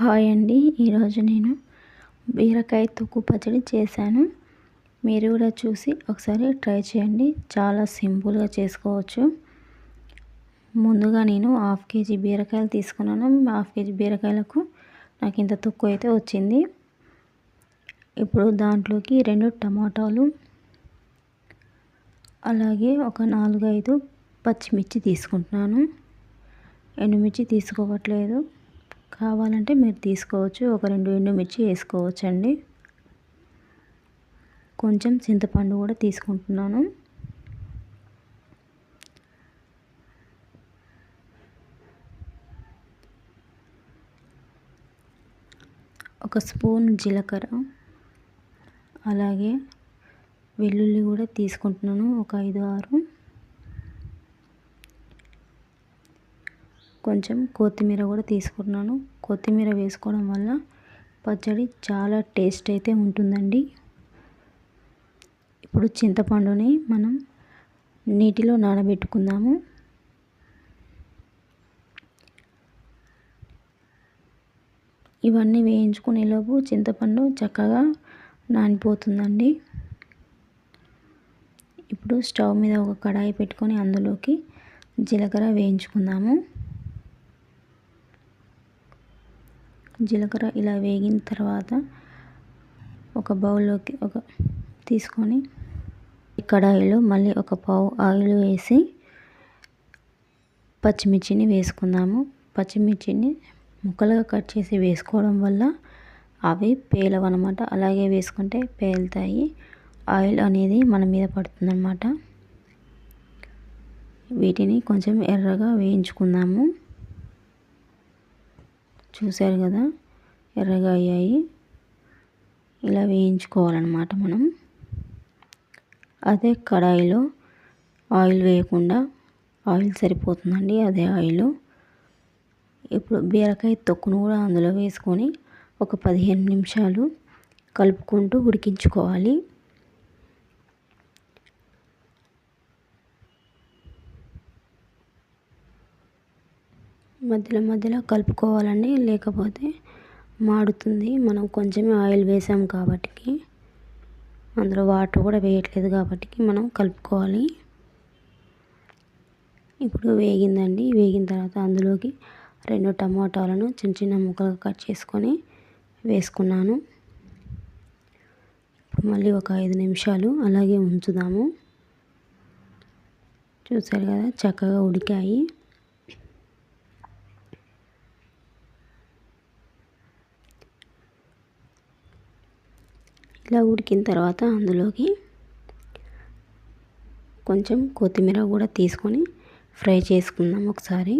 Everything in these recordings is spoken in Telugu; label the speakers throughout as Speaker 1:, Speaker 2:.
Speaker 1: హాయ్ అండి. ఈరోజు నేను బీరకాయ తొక్కు పచ్చడి చేశాను. మీరు కూడా చూసి ఒకసారి ట్రై చేయండి. చాలా సింపుల్గా చేసుకోవచ్చు. ముందుగా నేను హాఫ్ కేజీ బీరకాయలు తీసుకున్నాను. హాఫ్ కేజీ బీరకాయలకు నాకు ఇంత తొక్కు అయితే వచ్చింది. ఇప్పుడు దాంట్లోకి రెండు టమాటాలు అలాగే ఒక నాలుగైదు పచ్చిమిర్చి తీసుకుంటున్నాను. ఎండుమిర్చి తీసుకోవట్లేదు. కావాలంటే మీరు తీసుకోవచ్చు. ఒక రెండు ఎండుమిర్చి వేసుకోవచ్చు అండి కొంచెం చింతపండు కూడా తీసుకుంటున్నాను. ఒక స్పూన్ జీలకర్ర. అలాగే వెల్లుల్లి కూడా తీసుకుంటున్నాను. ఒక ఐదు ఆరు. కొంచెం కొత్తిమీర కూడా తీసుకున్నాను. కొత్తిమీర వేసుకోవడం వల్ల పచ్చడి చాలా టేస్ట్ అయితే ఉంటుందండి. ఇప్పుడు చింతపండుని మనం నీటిలో నానబెట్టుకుందాము. ఇవన్నీ వేయించుకునేలోపు చింతపండు చక్కగా నానిపోతుందండి. ఇప్పుడు స్టవ్ మీద ఒక కడాయి పెట్టుకొని అందులోకి జీలకర్ర వేయించుకుందాము. జీలకర్ర ఇలా వేగిన తర్వాత ఒక బౌల్లోకి ఒక తీసుకొని కడాయిలో మళ్ళీ ఒక పావు ఆయిల్ వేసి పచ్చిమిర్చిని వేసుకుందాము. పచ్చిమిర్చిని ముక్కలుగా కట్ చేసి వేసుకోవడం వల్ల అవి పేలవన్నమాట అలాగే వేసుకుంటే పేలుతాయి. ఆయిల్ అనేది మన మీద పడుతుందన్నమాట. వీటిని కొంచెం ఎర్రగా వేయించుకుందాము. చూశారు కదా? ఎర్రగా అయ్యాయి. ఇలా వేయించుకోవాలన్నమాట మనం. అదే కడాయిలో ఆయిల్ వేయకుండా ఆయిల్ సరిపోతుందండి అదే ఆయిల్. ఇప్పుడు బీరకాయ తొక్కును కూడా అందులో వేసుకొని ఒక పదిహేను నిమిషాలు కలుపుకుంటూ ఉడికించుకోవాలి. మధ్యలో మధ్యలో కలుపుకోవాలండి లేకపోతే మాడుతుంది. మనం కొంచెమే ఆయిల్ వేసాం కాబట్టి అందులో వాటర్ కూడా వేయట్లేదు కాబట్టి మనం కలుపుకోవాలి. ఇప్పుడు వేగిందండి. వేగిన తర్వాత అందులోకి రెండు టమాటాలను చిన్న చిన్న ముక్కలుగా కట్ చేసుకొని వేసుకున్నాను. ఇప్పుడు మళ్ళీ ఒక ఐదు నిమిషాలు అలాగే ఉంచుదాము. చూసారు కదా చక్కగా ఉడికాయి. ఇలా ఉడికిన తర్వాత అందులోకి కొంచెం కొత్తిమీర కూడా తీసుకొని ఫ్రై చేసుకుందాం ఒకసారి.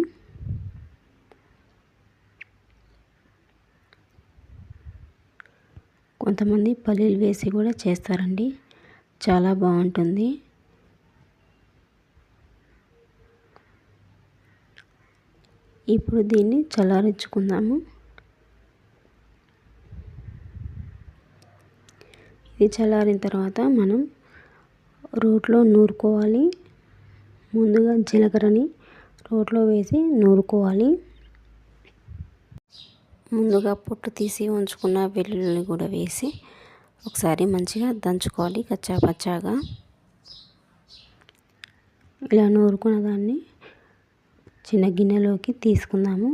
Speaker 1: కొంతమంది పల్లీలు వేసి కూడా చేస్తారండి. చాలా బాగుంటుంది. ఇప్పుడు దీన్ని చల్లారించుకుందాము. ఇది చల్లారిన తర్వాత మనం రోట్లో నూరుకోవాలి. ముందుగా జీలకర్రని రోట్లో వేసి నూరుకోవాలి. ముందుగా పొట్టు తీసి ఉంచుకున్న వెల్లుల్లిని కూడా వేసి ఒకసారి మంచిగా దంచుకోవాలి కచ్చా పచ్చాగా ఇలా నూరుకున్న దాన్ని చిన్న గిన్నెలోకి తీసుకుందాము.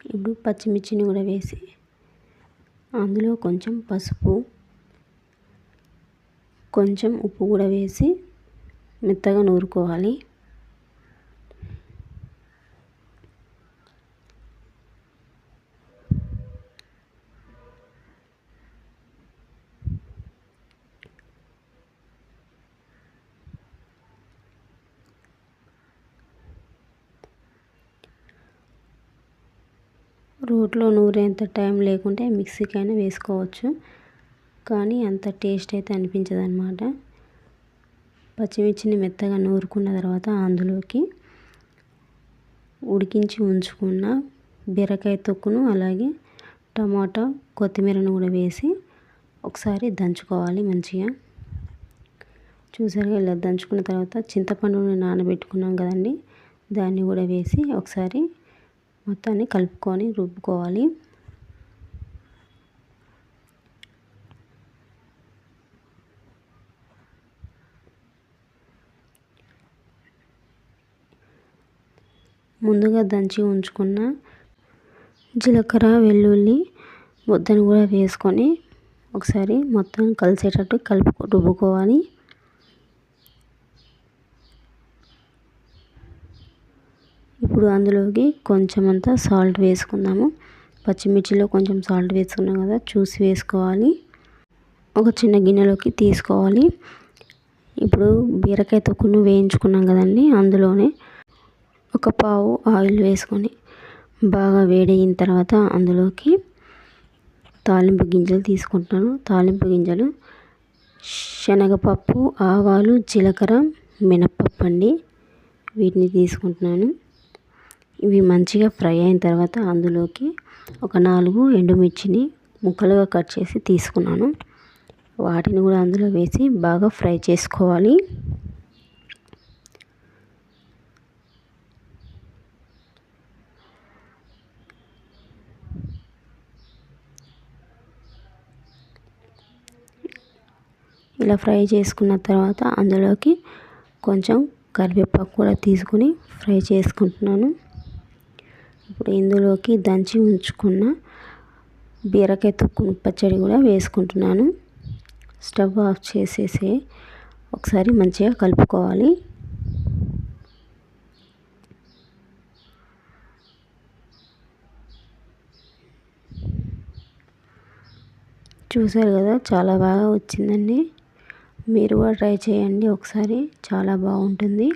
Speaker 1: ఇప్పుడు పచ్చిమిర్చిని కూడా వేసి అందులో కొంచెం పసుపు కొంచెం ఉప్పు కూడా వేసి మెత్తగా నూరుకోవాలి. రోట్లో నూరేంత టైం లేకుంటే మిక్సీకైనా వేసుకోవచ్చు. కానీ అంత టేస్ట్ అయితే అనిపించదు అనమాట పచ్చిమిర్చిని మెత్తగా నూరుకున్న తర్వాత అందులోకి ఉడికించి ఉంచుకున్న బీరకాయ తొక్కును అలాగే టమాటా కొత్తిమీరను కూడా వేసి ఒకసారి దంచుకోవాలి మంచిగా. చూసారుగా ఇలా దంచుకున్న తర్వాత చింతపండుని నానబెట్టుకున్నాం కదండి. దాన్ని కూడా వేసి ఒకసారి మొత్తాన్ని కలుపుకొని రుబ్బుకోవాలి. ముందుగా దంచి ఉంచుకున్న జీలకర్ర వెల్లుల్లి ముద్దను కూడా వేసుకొని ఒకసారి మొత్తం కలిసేటట్టు కలుపు రుబ్బుకోవాలి. ఇప్పుడు అందులోకి కొంచెం అంతా సాల్ట్ వేసుకుందాము. పచ్చిమిర్చిలో కొంచెం సాల్ట్ వేసుకున్నాం కదా చూసి వేసుకోవాలి. ఒక చిన్న గిన్నెలోకి తీసుకోవాలి. ఇప్పుడు బీరకాయ తొక్కును వేయించుకున్నాం కదండి అందులోనే. ఒక పావు ఆయిల్ వేసుకొని బాగా వేడయిన తర్వాత అందులోకి తాలింపు గింజలు తీసుకుంటాను తాలింపు గింజలు శనగపప్పు ఆవాలు జీలకర్ర మినప్పప్పు అండి. వీటిని తీసుకుంటున్నాను. ఇవి మంచిగా ఫ్రై అయిన తర్వాత అందులోకి ఒక నాలుగు ఎండుమిర్చిని ముక్కలుగా కట్ చేసి తీసుకున్నాను. వాటిని కూడా అందులో వేసి బాగా ఫ్రై చేసుకోవాలి. ఇలా ఫ్రై చేసుకున్న తర్వాత అందులోకి కొంచెం కరివేపాకు కూడా తీసుకుని ఫ్రై చేసుకుంటున్నాను. ఇప్పుడు ఇందులోకి దంచి ఉంచుకున్న బీరకాయ తొక్కు పచ్చడి కూడా వేసుకుంటున్నాను. స్టవ్ ఆఫ్ చేసేసి ఒకసారి మంచిగా కలుపుకోవాలి. చూసారు కదా చాలా బాగా వచ్చిందండి. మీరు కూడా ట్రై చేయండి ఒకసారి చాలా బాగుంటుంది.